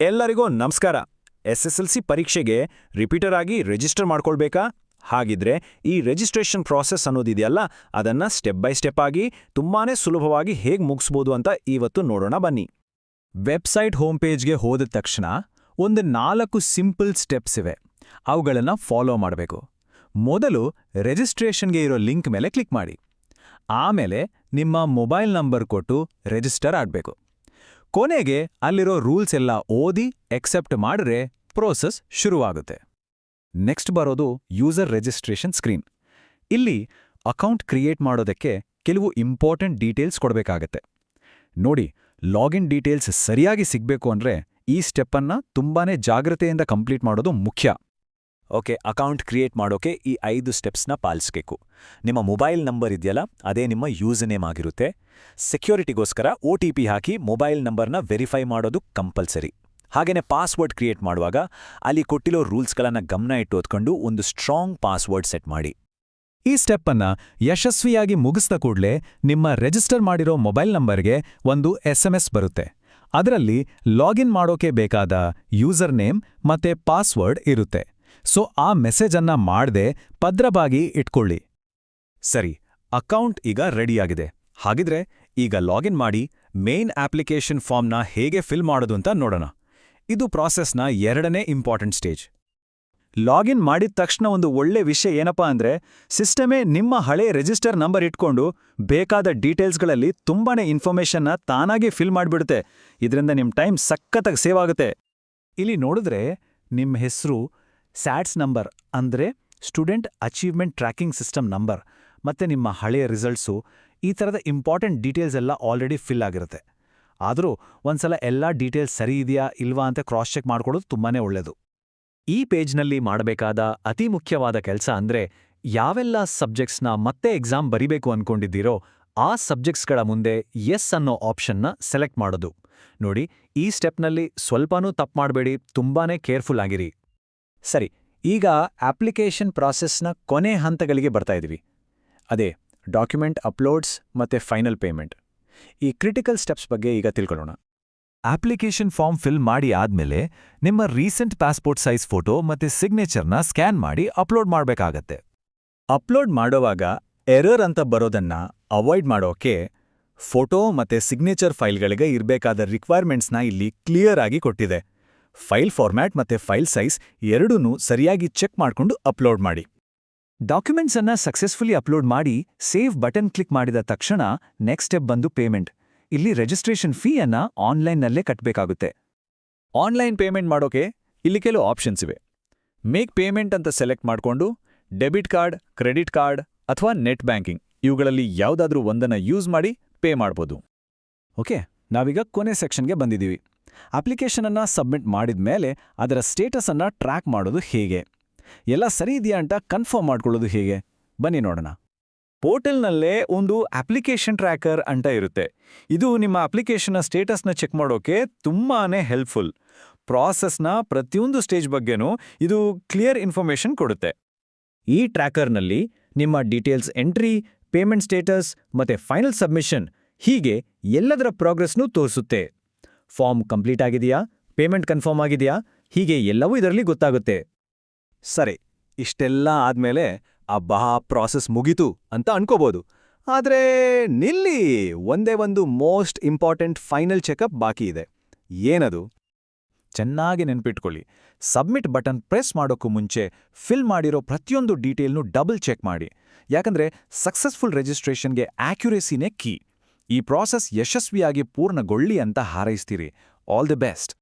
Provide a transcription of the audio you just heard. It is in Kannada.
ಎಲ್ಲರಿಗೂ ನಮಸ್ಕಾರ. ಎಸ್ ಎಸ್ ಎಲ್ ಸಿ ಪರೀಕ್ಷೆಗೆ ರಿಪೀಟರ್ ಆಗಿ ರಿಜಿಸ್ಟರ್ ಮಾಡ್ಕೊಳ್ಬೇಕಾ? ಹಾಗಿದ್ರೆ ಈ ರಿಜಿಸ್ಟ್ರೇಷನ್ ಪ್ರಾಸೆಸ್ ಅನ್ನೋದಿದೆಯಲ್ಲ, ಅದನ್ನ ಸ್ಟೆಪ್ ಬೈ ಸ್ಟೆಪ್ ಆಗಿ ತುಂಬಾನೇ ಸುಲಭವಾಗಿ ಹೇಗೆ ಮುಗಿಸ್ಬೋದು ಅಂತ ಇವತ್ತು ನೋಡೋಣ ಬನ್ನಿ. ವೆಬ್ಸೈಟ್ ಹೋಮ್ ಪೇಜ್ಗೆ ಹೋದ ತಕ್ಷಣ ಒಂದು ನಾಲ್ಕು ಸಿಂಪಲ್ ಸ್ಟೆಪ್ಸ್ ಇವೆ. ಅವುಗಳನ್ನು ಫಾಲೋ ಮಾಡಬೇಕು. ಮೊದಲು ರಿಜಿಸ್ಟ್ರೇಷನ್ಗೆ ಇರೋ ಲಿಂಕ್ ಮೇಲೆ ಕ್ಲಿಕ್ ಮಾಡಿ. ಆಮೇಲೆ ನಿಮ್ಮ ಮೊಬೈಲ್ ನಂಬರ್ ಕೊಟ್ಟು ರಿಜಿಸ್ಟರ್ ಆಗಬೇಕು. ಕೊನೆಗೆ ಅಲ್ಲಿರೋ ರೂಲ್ಸ್ ಎಲ್ಲ ಓದಿ ಎಕ್ಸೆಪ್ಟ್ ಮಾಡಿದ್ರೆ ಪ್ರೋಸೆಸ್ ಶುರುವಾಗುತ್ತೆ. ನೆಕ್ಸ್ಟ್ ಬರೋದು ಯೂಸರ್ ರಿಜಿಸ್ಟ್ರೇಷನ್ ಸ್ಕ್ರೀನ್ ಇಲ್ಲಿ ಅಕೌಂಟ್ ಕ್ರಿಯೇಟ್ ಮಾಡೋದಕ್ಕೆ ಕೆಲವು ಇಂಪಾರ್ಟೆಂಟ್ ಡೀಟೇಲ್ಸ್ ಕೊಡಬೇಕಾಗತ್ತೆ. ನೋಡಿ ಲಾಗಿನ್ ಡೀಟೇಲ್ಸ್ ಸರಿಯಾಗಿ ಸಿಗ್ಬೇಕು ಅಂದ್ರೆ ಈ ಸ್ಟೆಪ್ಪನ್ನು ತುಂಬಾನೇ ಜಾಗ್ರತೆಯಿಂದ ಕಂಪ್ಲೀಟ್ ಮಾಡೋದು ಮುಖ್ಯ. ಓಕೆ, ಅಕೌಂಟ್ ಕ್ರಿಯೇಟ್ ಮಾಡೋಕೆ ಈ ಐದು ಸ್ಟೆಪ್ಸ್ನ ಪಾಲಿಸ್ಬೇಕು. ನಿಮ್ಮ ಮೊಬೈಲ್ ನಂಬರ್ ಇದೆಯಲ್ಲ, ಅದೇ ನಿಮ್ಮ ಯೂಸರ್ ನೇಮ್ ಆಗಿರುತ್ತೆ. ಸೆಕ್ಯೂರಿಟಿಗೋಸ್ಕರ ಒ ಟಿ ಪಿ ಹಾಕಿ ಮೊಬೈಲ್ ನಂಬರ್ನ ವೆರಿಫೈ ಮಾಡೋದು ಕಂಪಲ್ಸರಿ. ಹಾಗೆಯೇ ಪಾಸ್ವರ್ಡ್ ಕ್ರಿಯೇಟ್ ಮಾಡುವಾಗ ಅಲ್ಲಿ ಕೊಟ್ಟಿರೋ ರೂಲ್ಸ್ಗಳನ್ನು ಗಮನ ಇಟ್ಟು ಓದ್ಕೊಂಡು ಒಂದು ಸ್ಟ್ರಾಂಗ್ ಪಾಸ್ವರ್ಡ್ ಸೆಟ್ ಮಾಡಿ. ಈ ಸ್ಟೆಪ್ಪನ್ನು ಯಶಸ್ವಿಯಾಗಿ ಮುಗಿಸ್ದ ಕೂಡಲೇ ನಿಮ್ಮ ರಿಜಿಸ್ಟರ್ ಮಾಡಿರೋ ಮೊಬೈಲ್ ನಂಬರ್ಗೆ ಒಂದು ಎಸ್ಎಂಎಸ್ ಬರುತ್ತೆ. ಅದರಲ್ಲಿ ಲಾಗಿನ್ ಮಾಡೋಕೆ ಬೇಕಾದ ಯೂಸರ್ ನೇಮ್ ಮತ್ತೆ ಪಾಸ್ವರ್ಡ್ ಇರುತ್ತೆ. ಸೊ ಆ ಮೆಸೇಜ್ ಮಾಡದೆ ಭದ್ರವಾಗಿ ಇಟ್ಕೊಳ್ಳಿ. ಸರಿ, ಅಕೌಂಟ್ ಈಗ ರೆಡಿಯಾಗಿದೆ. ಹಾಗಿದ್ರೆ ಈಗ ಲಾಗಿನ್ ಮಾಡಿ ಮೇನ್ ಆಪ್ಲಿಕೇಶನ್ ಫಾರ್ಮ್ನ ಹೇಗೆ ಫಿಲ್ ಮಾಡೋದು ಅಂತ ನೋಡೋಣ. ಇದು ಪ್ರಾಸೆಸ್ನ ಎರಡನೇ ಇಂಪಾರ್ಟೆಂಟ್ ಸ್ಟೇಜ್. ಲಾಗಿನ್ ಮಾಡಿದ ತಕ್ಷಣ ಒಂದು ಒಳ್ಳೆ ವಿಷಯ ಏನಪ್ಪಾ ಅಂದ್ರೆ, ಸಿಸ್ಟಮೇ ನಿಮ್ಮ ಹಳೆ ರಿಜಿಸ್ಟರ್ ನಂಬರ್ ಇಟ್ಕೊಂಡು ಬೇಕಾದ ಡೀಟೇಲ್ಸ್ಗಳಲ್ಲಿ ತುಂಬಾನೇ ಇನ್ಫಾರ್ಮೇಷನ್ನ ತಾನಾಗೇ ಫಿಲ್ ಮಾಡಿಬಿಡುತ್ತೆ. ಇದರಿಂದ ನಿಮ್ಮ ಟೈಮ್ ಸಖತ್ತಾಗಿ ಸೇವ್ ಆಗುತ್ತೆ. ಇಲ್ಲಿ ನೋಡಿದ್ರೆ ನಿಮ್ಮ ಹೆಸರು ಸ್ಯಾಟ್ಸ್ ನಂಬರ್ ಅಂದ್ರೆ student achievement tracking system number ಮತ್ತೆ ನಿಮ್ಮ ಹಳೆಯ ರಿಸಲ್ಟ್ಸು, ಈ ಥರದ ಇಂಪಾರ್ಟೆಂಟ್ ಡೀಟೇಲ್ಸ್ ಎಲ್ಲ ಆಲ್ರೆಡಿ ಫಿಲ್ ಆಗಿರುತ್ತೆ. ಆದರೂ ಒಂದ್ಸಲ ಎಲ್ಲ ಡೀಟೇಲ್ಸ್ ಸರಿ ಇದೆಯಾ ಇಲ್ವಾ ಅಂತ ಕ್ರಾಸ್ ಚೆಕ್ ಮಾಡ್ಕೊಳ್ಳೋದು ತುಂಬಾನೇ ಒಳ್ಳೆಯದು ಈ ಪೇಜ್ನಲ್ಲಿ ಮಾಡಬೇಕಾದ ಅತಿ ಮುಖ್ಯವಾದ ಕೆಲಸ ಅಂದ್ರೆ ಯಾವೆಲ್ಲ ಸಬ್ಜೆಕ್ಟ್ಸ್ನ ಮತ್ತೆ ಎಕ್ಸಾಮ್ ಬರಿಬೇಕು ಅನ್ಕೊಂಡಿದ್ದೀರೋ ಆ ಸಬ್ಜೆಕ್ಟ್ಸ್ಗಳ ಮುಂದೆ ಎಸ್ ಅನ್ನೋ ಆಪ್ಷನ್ನ ಸೆಲೆಕ್ಟ್ ಮಾಡೋದು. ನೋಡಿ, ಈ ಸ್ಟೆಪ್ನಲ್ಲಿ ಸ್ವಲ್ಪನೂ ತಪ್ಪು ಮಾಡಬೇಡಿ, ತುಂಬಾನೇ ಕೇರ್ಫುಲ್ ಆಗಿರಿ. ಸರಿ, ಈಗ ಅಪ್ಲಿಕೇಶನ್ ಪ್ರಾಸೆಸ್ನ ಕೊನೆ ಹಂತಗಳಿಗೆ ಬರ್ತಾ ಇದೀವಿ ಅದೇ, ಡಾಕ್ಯುಮೆಂಟ್ ಅಪ್ಲೋಡ್ಸ್ ಮತ್ತೆ ಫೈನಲ್ ಪೇಮೆಂಟ್. ಈ ಕ್ರಿಟಿಕಲ್ ಸ್ಟೆಪ್ಸ್ ಬಗ್ಗೆ ಈಗ ತಿಳ್ಕೊಳ್ಳೋಣ. ಅಪ್ಲಿಕೇಶನ್ ಫಾರ್ಮ್ ಫಿಲ್ ಮಾಡಿ ಆದ್ಮೇಲೆ ನಿಮ್ಮ ರೀಸೆಂಟ್ ಪಾಸ್ಪೋರ್ಟ್ ಸೈಜ್ ಫೋಟೋ ಮತ್ತೆ ಸಿಗ್ನೇಚರ್ನ ಸ್ಕ್ಯಾನ್ ಮಾಡಿ ಅಪ್ಲೋಡ್ ಮಾಡಬೇಕಾಗತ್ತೆ. ಅಪ್ಲೋಡ್ ಮಾಡೋವಾಗ ಎರರ್ ಅಂತ ಬರೋದನ್ನ ಅವಾಯ್ಡ್ ಮಾಡೋಕೆ ಫೋಟೋ ಮತ್ತೆ ಸಿಗ್ನೇಚರ್ ಫೈಲ್ಗಳಿಗೆ ಇರಬೇಕಾದ ರಿಕ್ವೈರ್ಮೆಂಟ್ಸ್ನ ಇಲ್ಲಿ ಕ್ಲಿಯರ್ ಆಗಿ ಕೊಟ್ಟಿದೆ. ಫೈಲ್ ಫಾರ್ಮ್ಯಾಟ್ ಮತ್ತೆ ಫೈಲ್ ಸೈಜ್ ಎರಡನ್ನೂ ಸರಿಯಾಗಿ ಚೆಕ್ ಮಾಡ್ಕೊಂಡು ಅಪ್ಲೋಡ್ ಮಾಡಿ. ಡಾಕ್ಯುಮೆಂಟ್ಸ್ ಅನ್ನ ಸಕ್ಸಸ್ಫುಲಿ ಅಪ್ಲೋಡ್ ಮಾಡಿ ಸೇವ್ ಬಟನ್ ಕ್ಲಿಕ್ ಮಾಡಿದ ತಕ್ಷಣ ನೆಕ್ಸ್ಟ್ ಸ್ಟೆಪ್ ಬಂದು ಪೇಮೆಂಟ್. ಇಲ್ಲಿ ರಿಜಿಸ್ಟ್ರೇಷನ್ ಫೀ ಅನ್ನ ಆನ್ಲೈನ್ನಲ್ಲೇ ಕಟ್ಟಬೇಕಾಗುತ್ತೆ ಆನ್ಲೈನ್ ಪೇಮೆಂಟ್ ಮಾಡೋಕೆ ಇಲ್ಲಿ ಕೆಲವು ಆಪ್ಷನ್ಸ್ ಇವೆ. ಮೇಕ್ ಪೇಮೆಂಟ್ ಅಂತ ಸೆಲೆಕ್ಟ್ ಮಾಡಿಕೊಂಡು ಡೆಬಿಟ್ ಕಾರ್ಡ್, ಕ್ರೆಡಿಟ್ ಕಾರ್ಡ್ ಅಥವಾ ನೆಟ್ ಬ್ಯಾಂಕಿಂಗ್ ಇವುಗಳಲ್ಲಿ ಯಾವುದಾದ್ರೂ ಒಂದನ್ನು ಯೂಸ್ ಮಾಡಿ ಪೇ ಮಾಡ್ಬೋದು. ಓಕೆ, ನಾವೀಗ ಕೊನೆ ಸೆಕ್ಷನ್ಗೆ ಬಂದಿದ್ದೀವಿ. ಅಪ್ಲಿಕೇಶನ್ ಅನ್ನ ಸಬ್ಮಿಟ್ ಮಾಡಿದ ಮೇಲೆ ಅದರ ಸ್ಟೇಟಸನ್ನು ಟ್ರ್ಯಾಕ್ ಮಾಡೋದು ಹೇಗೆ? ಎಲ್ಲ ಸರಿ ಇದೆಯಾ ಅಂತ ಕನ್ಫರ್ಮ್ ಮಾಡ್ಕೊಳ್ಳೋದು ಹೇಗೆ? ಬನ್ನಿ ನೋಡೋಣ. ಪೋರ್ಟಲ್ನಲ್ಲೇ ಒಂದು ಅಪ್ಲಿಕೇಶನ್ ಟ್ರ್ಯಾಕರ್ ಅಂತ ಇರುತ್ತೆ. ಇದು ನಿಮ್ಮ ಅಪ್ಲಿಕೇಶನ್ನ ಸ್ಟೇಟಸ್ನ ಚೆಕ್ ಮಾಡೋಕೆ ತುಂಬಾನೇ ಹೆಲ್ಪ್ಫುಲ್. ಪ್ರಾಸೆಸ್ನ ಪ್ರತಿಯೊಂದು ಸ್ಟೇಜ್ ಬಗ್ಗೆನೂ ಇದು ಕ್ಲಿಯರ್ ಇನ್ಫಾರ್ಮೇಷನ್ ಕೊಡುತ್ತೆ. ಈ ಟ್ರ್ಯಾಕರ್ನಲ್ಲಿ ನಿಮ್ಮ ಡೀಟೇಲ್ಸ್ ಎಂಟ್ರಿ, ಪೇಮೆಂಟ್ ಸ್ಟೇಟಸ್ ಮತ್ತೆ ಫೈನಲ್ ಸಬ್ಮಿಷನ್ ಹೀಗೆ ಎಲ್ಲದರ ಪ್ರೋಗ್ರೆಸ್ನೂ ತೋರಿಸುತ್ತೆ. ಫಾರ್ಮ್ ಕಂಪ್ಲೀಟ್ ಆಗಿದೆಯಾ? ಪೇಮೆಂಟ್ ಕನ್ಫರ್ಮ್ ಆಗಿದೆಯಾ? ಹೀಗೆ ಎಲ್ಲವೂ ಇದರಲ್ಲಿ ಗೊತ್ತಾಗುತ್ತೆ. ಸರಿ, ಇಷ್ಟೆಲ್ಲ ಆದ್ಮೇಲೆ ಅಬ್ಬಾ ಪ್ರಾಸೆಸ್ ಮುಗೀತು ಅಂತ ಅನ್ಕೋಬೋದು. ಆದ್ರೆ ನಿಲ್ಲಿ, ಒಂದೇ ಒಂದು ಮೋಸ್ಟ್ ಇಂಪಾರ್ಟೆಂಟ್ ಫೈನಲ್ ಚೆಕಪ್ ಬಾಕಿ ಇದೆ. ಏನದು? ಚೆನ್ನಾಗಿ ನೆನ್ಪಿಟ್ಕೊಳ್ಳಿ. ಸಬ್ಮಿಟ್ ಬಟನ್ ಪ್ರೆಸ್ ಮಾಡೋಕ್ಕೂ ಮುಂಚೆ ಫಿಲ್ ಮಾಡಿರೋ ಪ್ರತಿಯೊಂದು ಡೀಟೇಲ್ನು ಡಬಲ್ ಚೆಕ್ ಮಾಡಿ. ಯಾಕಂದ್ರೆ ಸಕ್ಸಸ್ಫುಲ್ ರಿಜಿಸ್ಟ್ರೇಷನ್ಗೆ ಆಕ್ಯುರೇಸಿನೇ ಕೀ. ಈ ಪ್ರಾಸೆಸ್ ಯಶಸ್ವಿಯಾಗಿ ಪೂರ್ಣಗೊಳ್ಳಿ ಅಂತ ಹಾರೈಸ್ತೀರಿ. All the best